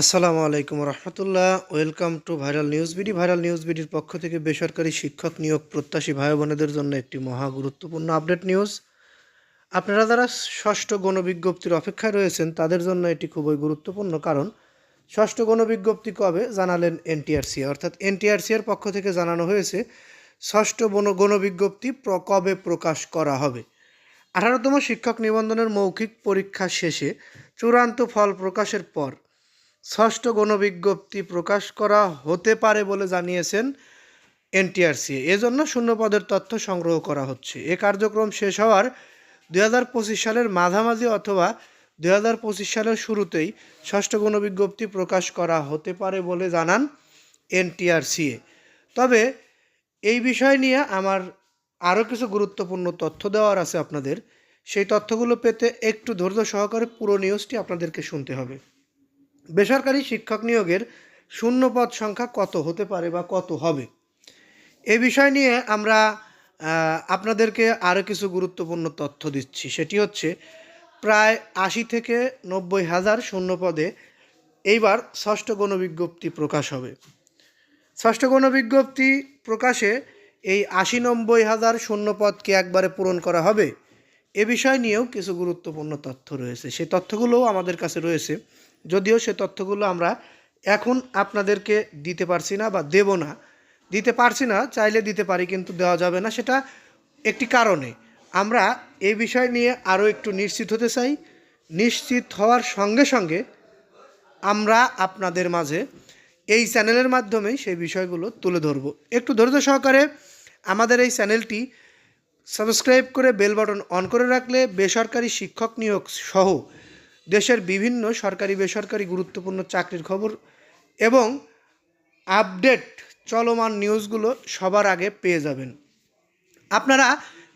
আসসালামু আলাইকুম রহমতুল্লাহ। Welcome to viral news BD. Viral news বিডির পক্ষ থেকে বেসরকারি শিক্ষক নিয়োগ প্রত্যাশী ভাই বোনেদের জন্য একটি মহা গুরুত্বপূর্ণ আপডেট নিউজ। আপনারা যারা ষষ্ঠ গণবিজ্ঞপ্তির অপেক্ষায় রয়েছেন, তাদের জন্য এটি খুবই গুরুত্বপূর্ণ কারণ, ষষ্ঠ গণবিজ্ঞপ্তি কবে জানালেন এনটিআরসি। অর্থাৎ এনটিআরসি এর পক্ষ থেকে জানানো হয়েছে, ষষ্ঠ বন, গণবিজ্ঞপ্তি কবে প্রকাশ করা হবে। আঠারোতম শিক্ষক নিবন্ধনের মৌখিক পরীক্ষা শেষে চূড়ান্ত ফল প্রকাশের পর ষষ্ঠ গণবিজ্ঞপ্তি প্রকাশ করা হতে পারে বলে জানিয়েছেন এনটিআরসি। এজন্য শূন্যপদের তথ্য সংগ্রহ করা হচ্ছে। এ কার্যক্রম শেষ হওয়ার দুই হাজার পঁচিশ সালের মাঝামাঝি অথবা দুই হাজার পঁচিশ সালের শুরুতেই ষষ্ঠ গণবিজ্ঞপ্তি প্রকাশ করা হতে পারে বলে জানান এনটিআরসিএ তবে এই বিষয় নিয়ে আমার আরও কিছু গুরুত্বপূর্ণ তথ্য দেওয়ার আছে আপনাদের। সেই তথ্যগুলো পেতে একটু ধৈর্য সহকারে পুরো নিউজটি আপনাদেরকে শুনতে হবে। বেসরকারি শিক্ষক নিয়োগের শূন্য পদ সংখ্যা কত হতে পারে বা কত হবে? এ বিষয় নিয়ে আমরা আপনাদেরকে আরও কিছু গুরুত্বপূর্ণ তথ্য দিচ্ছি। সেটি হচ্ছে, প্রায় আশি থেকে নব্বই হাজার শূন্য পদে এইবার ষষ্ঠ গণবিজ্ঞপ্তি প্রকাশ হবে। ষষ্ঠ গণবিজ্ঞপ্তি প্রকাশে এই আশি নব্বই হাজার শূন্য পদকে একবারে পূরণ করা হবে। এ বিষয় নিয়েও কিছু গুরুত্বপূর্ণ তথ্য রয়েছে। সেই তথ্যগুলোও আমাদের কাছে রয়েছে। যদিও সে তথ্যগুলো আমরা এখন আপনাদেরকে দিতে পারছি না বা দেব না। দিতে পারছি না, চাইলে দিতে পারি কিন্তু দেওয়া যাবে না, সেটা একটি কারণে। আমরা এই বিষয় নিয়ে আরও একটু নিশ্চিত হতে চাই। নিশ্চিত হওয়ার সঙ্গে সঙ্গে আমরা আপনাদের মাঝে এই চ্যানেলের মাধ্যমেই সেই বিষয়গুলো তুলে ধরব। একটু ধৈর্য সহকারে আমাদের এই চ্যানেলটি সাবস্ক্রাইব করে বেল বাটন অন করে রাখলে বেসরকারি শিক্ষক নিয়োগ সহ দেশের বিভিন্ন সরকারি, বেসরকারি গুরুত্বপূর্ণ চাকরির খবর এবং আপডেট চলমান নিউজগুলো সবার আগে পেয়ে যাবেন। আপনারা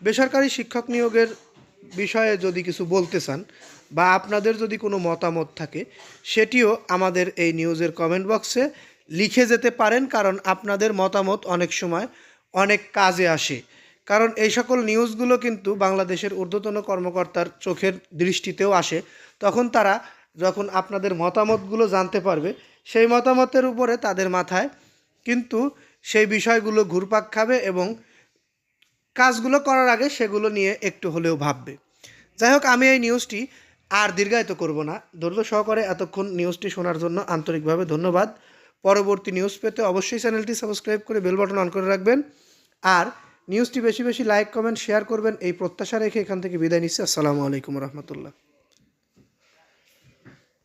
বেসরকারি শিক্ষক নিয়োগের বিষয়ে যদি কিছু বলতে চান বা আপনাদের যদি কোনো মতামত থাকে, সেটিও আমাদের এই নিউজের কমেন্ট বক্সে লিখে যেতে পারেন, কারণ আপনাদের মতামত অনেক সময় অনেক কাজে আসে। কারণ এই সকল নিউজগুলো কিন্তু বাংলাদেশের ঊর্ধ্বতন কর্মকর্তার চোখের দৃষ্টিতেও আসে। তখন তারা যখন আপনাদের মতামতগুলো জানতে পারবে, সেই মতামতের উপরে তাদের মাথায় কিন্তু সেই বিষয়গুলো ঘুরপাক খাবে এবং কাজগুলো করার আগে সেগুলো নিয়ে একটু হলেও ভাববে। যাই হোক, আমি এই নিউজটি আর দীর্ঘায়িত করব না। ধৈর্য সহকারে এতক্ষণ নিউজটি শোনার জন্য আন্তরিকভাবে ধন্যবাদ। পরবর্তী নিউজ পেতে অবশ্যই চ্যানেলটি সাবস্ক্রাইব করে বেল বাটন অন করে রাখবেন। আর নিউজটি বেশি বেশি লাইক কমেন্ট শেয়ার করবেন। এই প্রত্যাশা রেখে এখান থেকে বিদায় নিচ্ছি। আসসালামু আলাইকুম রহমতুল্লাহ।